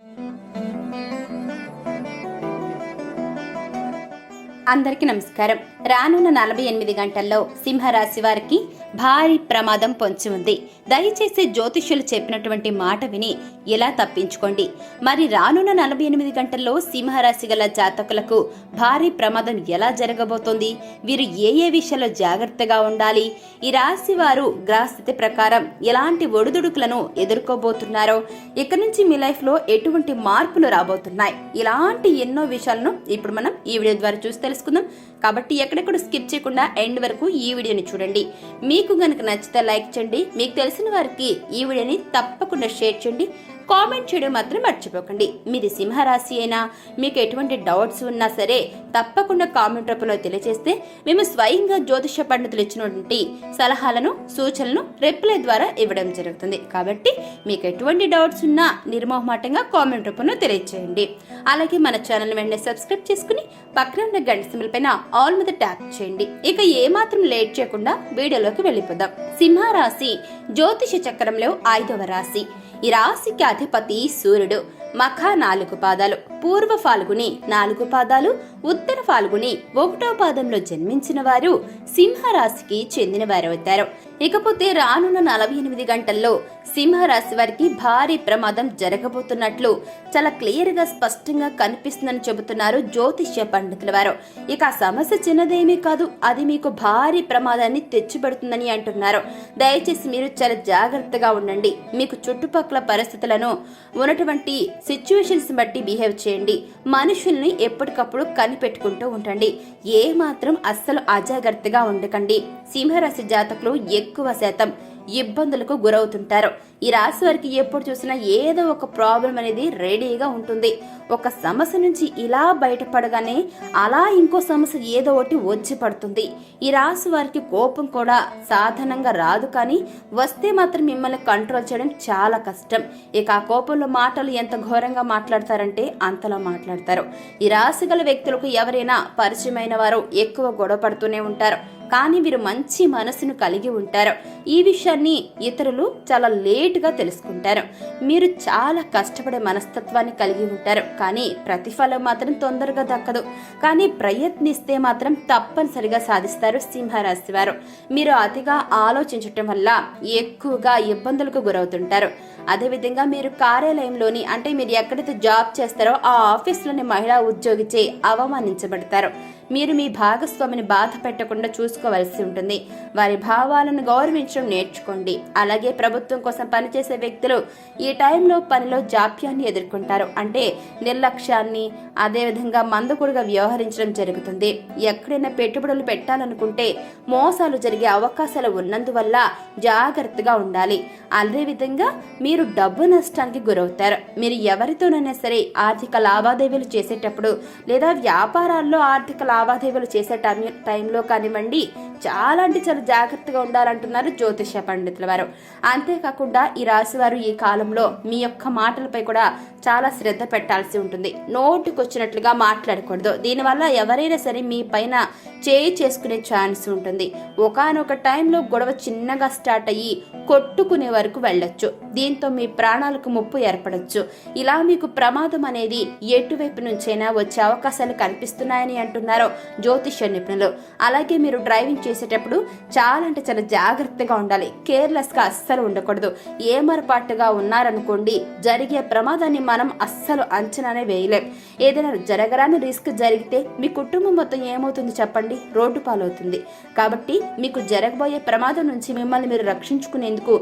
Música అందరికీ నమస్కారం. రానున్న నలభై ఎనిమిది గంటల్లో సింహరాశి వారికి భారీ ప్రమాదం పొంచి ఉంది. దయచేసి జ్యోతిష్యులు చెప్పినటువంటి మాట విని ఎలా తప్పించుకోండి. మరి రానున్న నలభై ఎనిమిది గంటల్లో సింహరాశి గల జాతకులకు భారీ ప్రమాదం ఎలా జరగబోతోంది? వీరు ఏ ఏ విషయాల్లో జాగ్రత్తగా ఉండాలి? ఈ రాశి వారు గ్రహస్థితి ప్రకారం ఎలాంటి ఒడిదుడుకులను ఎదుర్కోబోతున్నారో ఇక నుంచి మీ లైఫ్లో ఎటువంటి మార్పులు రాబోతున్నాయి? ఇలాంటి ఎన్నో విషయాలను ఇప్పుడు మనం ఈ వీడియో ద్వారా చూసి తెలుసుకుందాం కాబట్టి ఎక్కడెక్కడ స్కిప్ చేయకుండా ఎండ్ వరకు ఈ వీడియోని చూడండి. మీకు కనుక నచ్చితే లైక్ చేయండి. మీకు తెలిసిన వారికి ఈ వీడియోని తప్పకుండా షేర్ చేయండి. కామెంట్ చేయడం మాత్రం మర్చిపోకండి. మీది సింహరాశి అయినా మీకు ఎటువంటి డౌట్స్ ఉన్నా సరే తప్పకుండా కామెంట్ రూపంలో తెలియజేస్తే మేము స్వయంగా జ్యోతిష పండితులు ఇచ్చినటువంటి సలహాలను సూచనలను రిప్లై ద్వారా ఇవ్వడం జరుగుతుంది. కాబట్టి మీకు ఎటువంటి డౌట్స్ ఉన్నా నిర్మోహమాటంగా కామెంట్ రూపంలో తెలియజేయండి అలాగే మన ఛానల్ వెంటనే సబ్స్క్రైబ్ చేసుకుని పక్కన ఉన్న గంట సింబల్ పైన ఆల్ మీద ట్యాప్ చేయండి. ఇక ఏమాత్రం లేట్ చేయకుండా వీడియోలోకి వెళ్ళిపోదాం. సింహరాశి జ్యోతిష చక్రంలో ఐదవ రాశి. ఈ రాశికి అధిపతి సూర్యుడు. మఖ నాలుగు పాదాలు పూర్వ ఫాల్గుని నాలుగు పాదాలు ఉత్తర ఫాల్గుని ఒకటో పాదంలో జన్మించిన వారు సింహరాశికి చెందిన వారవుతారు. ఇకపోతే రానున్న నలభై ఎనిమిది గంటల్లో సింహరాశి వారికి భారీ ప్రమాదం జరగబోతున్నట్లు చాలా క్లియర్గా స్పష్టంగా కనిపిస్తుందని చెబుతున్నారు జ్యోతిష్య పండితుల వారు. ఇక ఆ సమస్య చిన్నదేమీ కాదు అది మీకు భారీ ప్రమాదాన్ని తెచ్చిపెడుతుందని అంటున్నారు. దయచేసి మీరు చాలా జాగ్రత్తగా ఉండండి. మీకు చుట్టుపక్కల పరిస్థితులను ఉన్నటువంటి సిచ్యువేషన్స్ బట్టి బిహేవ్ చేయండి. మనుషుల్ని ఎప్పటికప్పుడు కనిపెట్టుకుంటూ ఉండండి. ఏ మాత్రం అస్సలు అజాగ్రత్తగా ఉండకండి. సింహరాశి జాతకులు ఎక్కువ శాతం ఇబ్బందులకు గురవుతుంటారు. ఈ రాశి వారికి ఎప్పుడు చూసినా ఏదో ఒక ప్రాబ్లం అనేది రెడీగా ఉంటుంది. ఒక సమస్య నుంచి ఇలా బయటపడగానే అలా ఇంకో సమస్య ఏదో ఒకటి వచ్చి పడుతుంది. ఈ రాశి వారికి కోపం కూడా సాధారణంగా రాదు కానీ వస్తే మాత్రం మిమ్మల్ని కంట్రోల్ చేయడం చాలా కష్టం. ఇక ఆ కోపంలో మాటలు ఎంత ఘోరంగా మాట్లాడతారంటే అంతలా మాట్లాడతారు. ఈ రాశి గల వ్యక్తులకు ఎవరైనా పరిచయమైన వారు ఎక్కువ గొడవ పడుతూనే ఉంటారు. కానీ వీరు మంచి మనసును కలిగి ఉంటారు. ఈ విషయాన్ని ఇతరులు చాలా లేటుగా తెలుసుకుంటారు. మీరు చాలా కష్టపడే మనస్తత్వాన్ని కలిగి ఉంటారు. కానీ ప్రతిఫలం మాత్రం తొందరగా దక్కదు. కానీ ప్రయత్నిస్తే మాత్రం తప్పనిసరిగా సాధిస్తారు సింహరాశి వారు. మీరు అతిగా ఆలోచించటం వల్ల ఎక్కువగా ఇబ్బందులకు గురవుతుంటారు. అదేవిధంగా మీరు కార్యాలయంలోని అంటే మీరు ఎక్కడైతే జాబ్ చేస్తారో ఆ ఆఫీస్లోని మహిళా ఉద్యోగిచే అవమానించబడతారు. మీరు మీ భాగస్వామిని బాధ పెట్టకుండా చూసుకోవలసి ఉంటుంది. వారి భావాలను గౌరవించడం నేర్చుకోండి. అలాగే ప్రభుత్వం కోసం పనిచేసే వ్యక్తులు ఈ టైంలో పనిలో జాప్యాన్ని ఎదుర్కొంటారు. అంటే నిర్లక్ష్యాన్ని అదేవిధంగా మందకుడుగా వ్యవహరించడం జరుగుతుంది. ఎక్కడైనా పెట్టుబడులు పెట్టాలనుకుంటే మోసాలు జరిగే అవకాశాలు ఉన్నందువల్ల జాగ్రత్తగా ఉండాలి. అదేవిధంగా మీరు డబ్బు నష్టానికి గురవుతారు. మీరు ఎవరితోనైనా సరే ఆర్థిక లావాదేవీలు చేసేటప్పుడు లేదా వ్యాపారాల్లో ఆర్థిక లావాదేవీలు చేసే టైం టైంలో కానివ్వండి చాలా అంటే చాలా జాగ్రత్తగా ఉండాలంటున్నారు జ్యోతిష పండితుల వారు. అంతేకాకుండా ఈ రాశి వారు ఈ కాలంలో మీ యొక్క మాటలపై కూడా చాలా శ్రద్ధ పెట్టాల్సి ఉంటుంది. నోటుకొచ్చినట్లుగా మాట్లాడకూడదు. దీనివల్ల ఎవరైనా సరే మీ పైన చేయి చేసుకునే ఛాన్స్ ఉంటుంది. ఒకనొక టైంలో గొడవ చిన్నగా స్టార్ట్ అయ్యి కొట్టుకునే వరకు వెళ్ళొచ్చు. దీంతో మీ ప్రాణాలకు ముప్పు ఏర్పడచ్చు. ఇలా మీకు ప్రమాదం అనేది ఎటువైపు నుంచైనా వచ్చే అవకాశాలు కనిపిస్తున్నాయని అంటున్నారు జ్యోతిష నిపుణులు. అలాగే మీరు డ్రైవింగ్ చేసేటప్పుడు చాలా అంటే చాలా జాగ్రత్తగా ఉండాలి. కేర్లెస్గా అస్సలు ఉండకూడదు. ఏమరపాటుగా ఉన్నారనుకోండి జరిగే ప్రమాదాన్ని మనం అస్సలు అంచనానే వేయలేం. ఏదైనా జరగరాని రిస్క్ జరిగితే మీ కుటుంబం మొత్తం ఏమవుతుంది చెప్పండి? రోడ్డు పాలవుతుంది. కాబట్టి మీకు జరగబోయే ప్రమాదం నుంచి మిమ్మల్ని మీరు రక్షించుకునేందుకు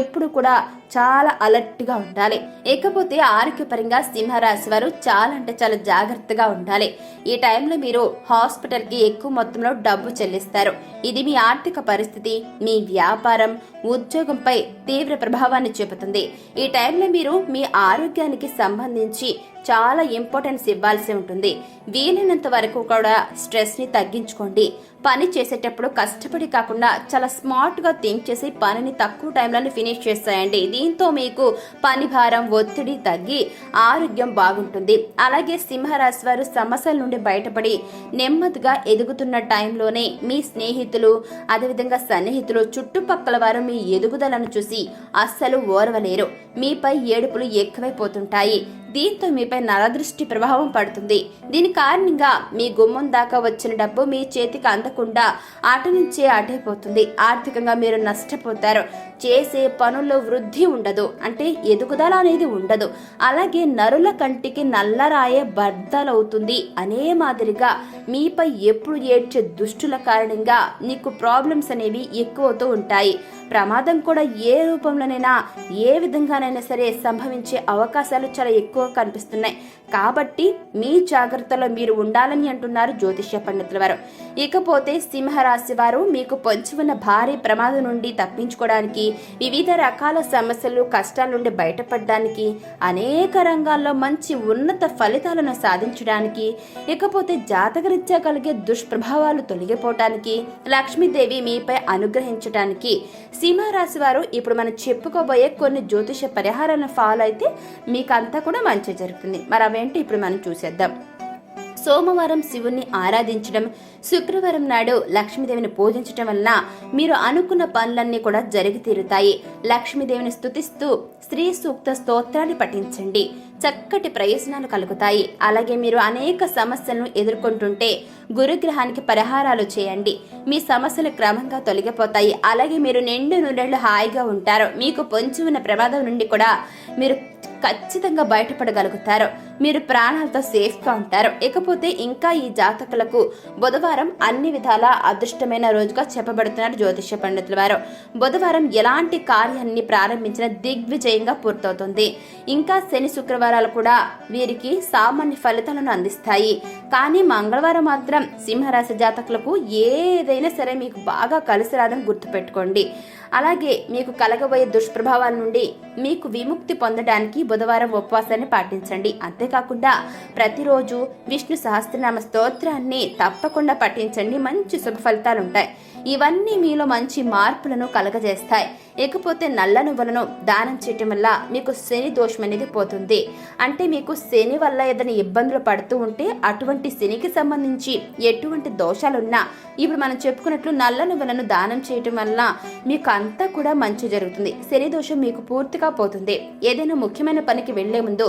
ఎప్పుడు కూడా చాలా అలర్ట్గా ఉండాలి. ఇకపోతే ఆరోగ్యపరంగా సింహరాశి వారు చాలా అంటే చాలా జాగ్రత్తగా ఉండాలి. ఈ టైంలో మీరు హాస్పిటల్కి ఎక్కువ మొత్తంలో డబ్బు చెల్లిస్తారు. ఇది మీ ఆర్థిక పరిస్థితి మీ వ్యాపారం ఉద్యోగంపై తీవ్ర ప్రభావాన్ని చూపుతుంది. ఈ టైంలో మీరు మీ ఆరోగ్యానికి సంబంధించి చాలా ఇంపార్టెన్స్ ఇవ్వాల్సి ఉంటుంది. వీలైనంత వరకు కూడా స్ట్రెస్ని తగ్గించుకోండి. పని చేసేటప్పుడు కష్టపడి కాకుండా చాలా స్మార్ట్గా థింక్ చేసి పనిని తక్కువ టైంలోనే ఫినిష్ చేస్తాయండి. దీంతో మీకు పని భారం ఒత్తిడి తగ్గి ఆరోగ్యం బాగుంటుంది. అలాగే సింహరాశి వారు సమస్యల నుండి బయటపడి నెమ్మదిగా ఎదుగుతున్న టైంలోనే మీ స్నేహితులు అదేవిధంగా సన్నిహితులు చుట్టుపక్కల వారు మీ ఎదుగుదలను చూసి అస్సలు ఓర్వలేరు. మీపై ఏడుపులు ఎక్కువైపోతుంటాయి. はい。దీంతో మీపై నరదృష్టి ప్రభావం పడుతుంది. దీని కారణంగా మీ గుమ్మం దాకా వచ్చిన డబ్బు మీ చేతికి అందకుండా అటు నుంచే అటైపోతుంది ఆర్థికంగా మీరు నష్టపోతారు. చేసే పనుల్లో వృద్ధి ఉండదు. అంటే ఎదుగుదల అనేది ఉండదు. అలాగే నరుల కంటికి నల్లరాయే బద్దలవుతుంది అనే మాదిరిగా మీపై ఎప్పుడు ఏడ్చే దుష్టుల కారణంగా నీకు ప్రాబ్లమ్స్ అనేవి ఎక్కువతో ఉంటాయి. ప్రమాదం కూడా ఏ రూపంలోనైనా ఏ విధంగానైనా సరే సంభవించే అవకాశాలు చాలా ఎక్కువ కనిపిస్తున్నాయి. కాబట్టి మీ జాగ్రత్తలో మీరు ఉండాలని అంటున్నారు జ్యోతిష్య పండితుల వారు. ఇకపోతే సింహరాశి వారు మీకు పొంచి ఉన్న భారీ ప్రమాదం నుండి తప్పించుకోవడానికి వివిధ రకాల సమస్యలు కష్టాల నుండి బయటపడడానికి అనేక రంగాల్లో మంచి ఉన్నత ఫలితాలను సాధించడానికి ఇకపోతే జాతకరీత్యా కలిగే దుష్ప్రభావాలు తొలగిపోవటానికి లక్ష్మీదేవి మీపై అనుగ్రహించడానికి సింహరాశి వారు ఇప్పుడు మనం చెప్పుకోబోయే కొన్ని జ్యోతిష పరిహారాలను ఫాలో అయితే మీకంతా కూడా మంచి జరుగుతుంది. మరి అవేంటి ఇప్పుడు మనం చూసేద్దాం. సోమవారం శివుణ్ణి ఆరాధించడం శుక్రవారం నాడు లక్ష్మీదేవిని పూజించడం వలన మీరు అనుకున్న పనులన్నీ కూడా జరిగి తీరుతాయి. లక్ష్మీదేవిని స్థుతిస్తూ స్త్రీ సూక్త స్తోత్రాన్ని పఠించండి. చక్కటి ప్రయోజనాలు కలుగుతాయి. అలాగే మీరు అనేక సమస్యలను ఎదుర్కొంటుంటే గురుగ్రహానికి పరిహారాలు చేయండి. మీ సమస్యలు క్రమంగా తొలగిపోతాయి. అలాగే మీరు నిండు నూనెళ్ళు హాయిగా ఉంటారు. మీకు పొంచి ఉన్న ప్రమాదం నుండి కూడా మీరు ఖచ్చితంగా బయటపడగలుగుతారు. మీరు ప్రాణాలతో సేఫ్గా ఉంటారు. ఇకపోతే ఇంకా ఈ జాతకులకు బుధవారం అన్ని విధాల అదృష్టమైన రోజుగా చెప్పబడుతున్నారు జ్యోతిష్య పండితుల వారు. బుధవారం ఎలాంటి కార్యాన్ని ప్రారంభించిన దిగ్విజయంగా పూర్తవుతుంది. ఇంకా శని శుక్రవారాలు కూడా వీరికి సామాన్య ఫలితాలను అందిస్తాయి. కానీ మంగళవారం మాత్రం సింహరాశి జాతకులకు ఏదైనా సరే మీకు బాగా కలిసి రాదని గుర్తుపెట్టుకోండి. అలాగే మీకు కలగబోయే దుష్ప్రభావాల నుండి మీకు విముక్తి పొందడానికి బుధవారం ఉపవాసాన్ని పాటించండి. అంతేకాకుండా ప్రతిరోజు విష్ణు సహస్రనామ స్తోత్రాన్ని తప్పకుండా పఠించండి. మంచి శుభ ఫలితాలు ఉంటాయి. ఇవన్నీ మీలో మంచి మార్పులను కలగజేస్తాయి. ఇకపోతే నల్ల నువ్వులను దానం చేయటం వల్ల మీకు శని దోషం అనేది పోతుంది. అంటే మీకు శని వల్ల ఏదైనా ఇబ్బందులు పడుతూ ఉంటే అటువంటి శనికి సంబంధించి ఎటువంటి దోషాలున్నా ఇప్పుడు మనం చెప్పుకున్నట్లు నల్ల నువ్వులను దానం చేయటం వల్ల మీకు అంతా కూడా మంచి జరుగుతుంది. శని దోషం మీకు పూర్తిగా పోతుంది. ఏదైనా ముఖ్యమైన పనికి వెళ్ళే ముందు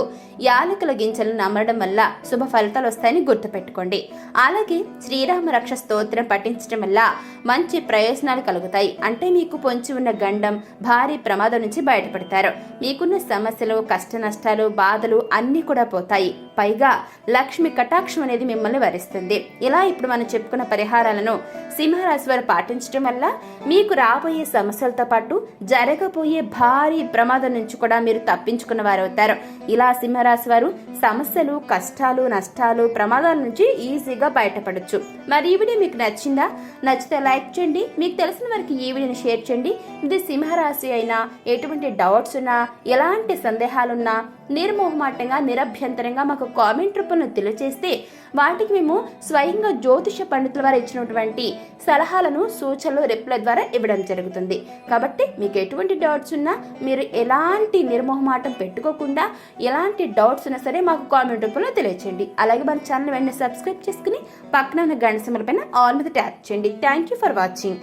యాలకుల గింజలను నమ్మడం వల్ల శుభ ఫలితాలు వస్తాయని గుర్తుపెట్టుకోండి. అలాగే శ్రీరామ రక్ష స్తోత్రం పఠించడం వల్ల మంచి ప్రయోజనాలు కలుగుతాయి. అంటే మీకు పొంచి ఉన్న గండం భారీ ప్రమాదం నుంచి బయటపడతారు. మీకున్న సమస్యలు కష్ట నష్టాలు బాధలు అన్నీ కూడా పోతాయి. పైగా లక్ష్మి కటాక్షం అనేది మిమ్మల్ని వరిస్తుంది. ఇలా ఇప్పుడు మనం చెప్పుకున్న పరిహారాలను సింహరాశి వారు పాటించడం వల్ల మీకు రాబోయే సమస్య సమస్యలతో పాటు జరగబోయే భారీ ప్రమాదం నుంచి కూడా మీరు తప్పించుకున్న వారు అవుతారు. ఇలా సింహరాశి వారు సమస్యలు కష్టాలు నష్టాలు ప్రమాదాల నుంచి ఈజీగా బయటపడచ్చు. మరి ఈ వీడియో మీకు నచ్చిందా? నచ్చితే లైక్ చేయండి. మీకు తెలిసిన వారికి ఈ వీడియోని షేర్ చేయండి. ఇది సింహరాశి అయినా ఎటువంటి డౌట్స్ ఉన్నా ఎలాంటి సందేహాలున్నా నిర్మోహమాటంగా నిరభ్యంతరంగా మాకు కామెంట్ రూపంలో తెలియజేస్తే వాటికి మేము స్వయంగా జ్యోతిష పండితుల వారు ఇచ్చినటువంటి సలహాలను సూచనలు రిప్ల ద్వారా ఇవ్వడం జరుగుతుంది. కాబట్టి మీకు ఎటువంటి డౌట్స్ ఉన్నా మీరు ఎలాంటి నిర్మోహమాటం పెట్టుకోకుండా ఎలాంటి డౌట్స్ ఉన్నా సరే మాకు కామెంట్ రూపంలో తెలియచేయండి. అలాగే మన ఛానల్ వెంటనే సబ్స్క్రైబ్ చేసుకుని పక్కన ఉన్న గంట సింబల్ పైన ఆల్ మీద ట్యాప్ చేయండి. Thank you for watching